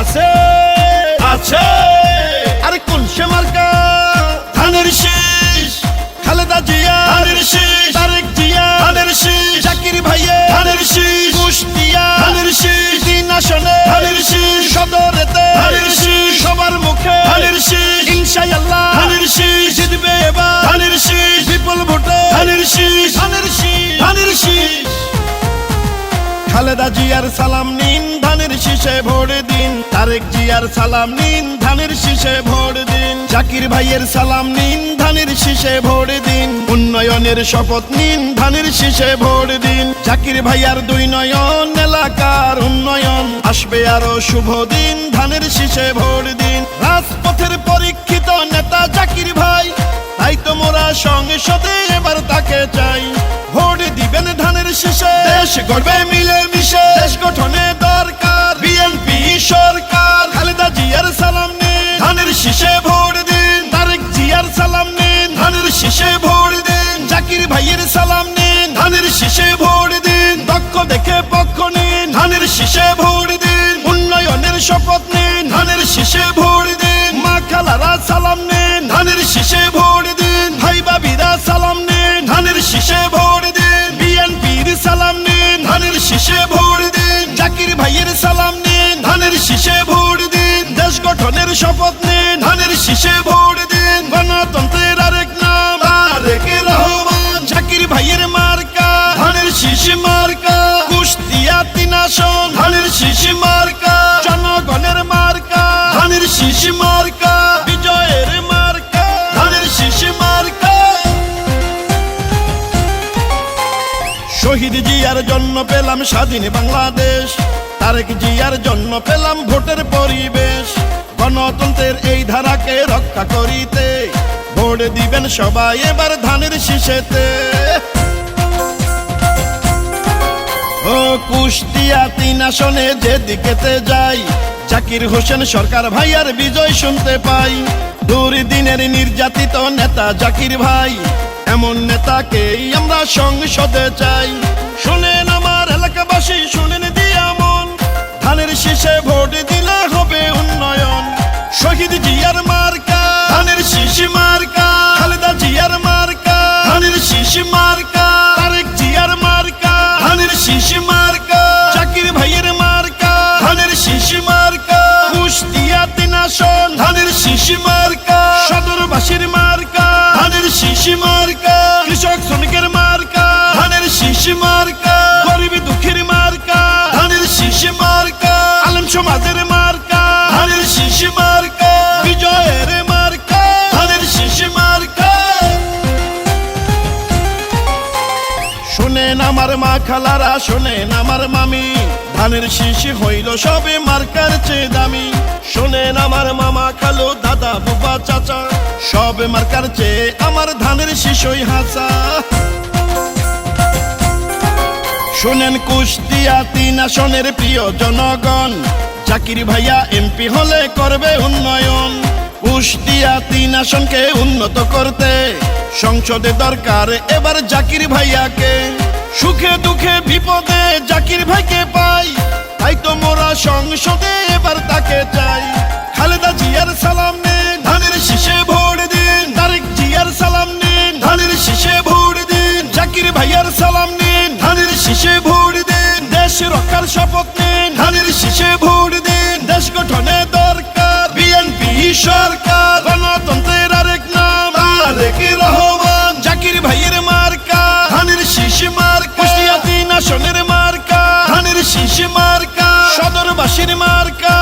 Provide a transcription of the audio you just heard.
আছে আছে। আরে কোন সে মার্কা? খালেদা জিয়ার সালাম নিন, ধানের শীষে ভোট দিন। তারেক জিয়ার সালাম নিন, ধানের শীষে ভোট দিন। জাকির ভাইয়ের সালাম নিন, ধানের শীষে ভোট দিন। উন্নয়নের শপথ নিন, ধানের শীষে ভোট দিন। জাকির ভাইয়ার দুই নয়ন, এলাকার উন্নয়ন। আসবে আরও শুভ দিন, ধানের শীষে ভোট দিন। রাজপথের পরীক্ষিত নেতা জাকির ভাই, তাই তো মোরা সংসদে এবার তাকে চাই। ভোট দিবেন ধানের শীষে, দেশ গড়বে ভোট দিন, তারেক জিয়ার সালাম নিন, ধানের শীষে ভোট দিন, জাকির ভাইয়ের সালাম নিন, ধানের শীষে ভোট দিন, দক্ষ দেখে পক্ষ নিন, ধানের শীষে ভোট দিন, উন্নয়নের শপথ নিন, ধানের শীষে ভোট দিন, মা খালারা সালাম নিন, ধানের শীষে ভোট দিন, ভাই বাবিরা সালাম নিন, ধানের শীষে ভোট দিন, বিএনপির সালাম নিন, ধানের শীষে ভোট দিন, জাকির ভাইয়ের সালাম নিন, ধানের শীষে ভোট দিন। দেশ গঠনের শপথ নিন। ধানের শীষে ভোট দিন। গণতন্ত্রের আরেক নাম, আরেক রহমান। জাকির ভাইয়ের মার্কা, ধানের শীষ মার্কা। কুষ্টিয়া তিন আসন, ধানের শীষ মার্কা। জনগণের মার্কা, ধানের শীষ মার্কা। বিজয়ের মার্কা, ধানের শীষ মার্কা। শহীদ জিয়ার জন্য পেলাম স্বাধীন বাংলাদেশ। তারেক জিয়ার জন্য পেলাম ভোটের পরিবেশ। গণতন্ত্রের এই ধারাকে রক্ষা করিতে ভোট দিবেন সবাই এবার ধানের শীষেতে। ও কুষ্টিয়া তিন আসনে যাই, জাকির হোসেন সরকার ভাইয়ার বিজয় শুনতে পাই। দুর্দিনের নির্যাতিত নেতা জাকির ভাই, এমন নেতাকেই আমরা সংসদে চাই। শোনেন আমার এলাকাবাসী কৃষক শ্রমিকের মার্কা, ধানের শীষ মার্কা, গরিব দুঃখের মার্কা, ধানের শীষ মার্কা, আলম সমাজের মার্কা, ধানের শীষ মার্কা, বিজয়ের মার্কা, ধানের শীষ মার্কা। শোনেন আমার মা খালারা, শোনেন আমার মামি, ধানের শীষ হইল সবে মার্কার চেয়ে দামি। শোনেন আমার মামা খালো, দাদা, বুবা, চাচা সব মার্কার চেয়ে আমার ধানের শীষই হাসা শোনেন কুষ্টিয়া তিন আসনের প্রিয় জনগণ, জাকির ভাইয়া এমপি হলে করবে উন্নয়ন। কুষ্টিয়া তিন আসনকে উন্নত করতে সংসদে দরকার এবার জাকির ভাইয়াকে। সুখে দুঃখে বিপদে জাকির ভাইকে শীষে ভোট দিন, দেশ রক্ষার শপথ নিন। ধানের শীষে ভোট দিন, দেশ গঠনে দরকার। বিএনপি, সরকার, গণতন্ত্রের আরেক নাম। আরেক রহমান, জাকির ভাইয়ের মার্কা। ধানের শীষ মার্কা। কুষ্টিয়া তিন আসনের মার্কা। ধানের শীষ মার্কা। সদরবাসীর মার্কা।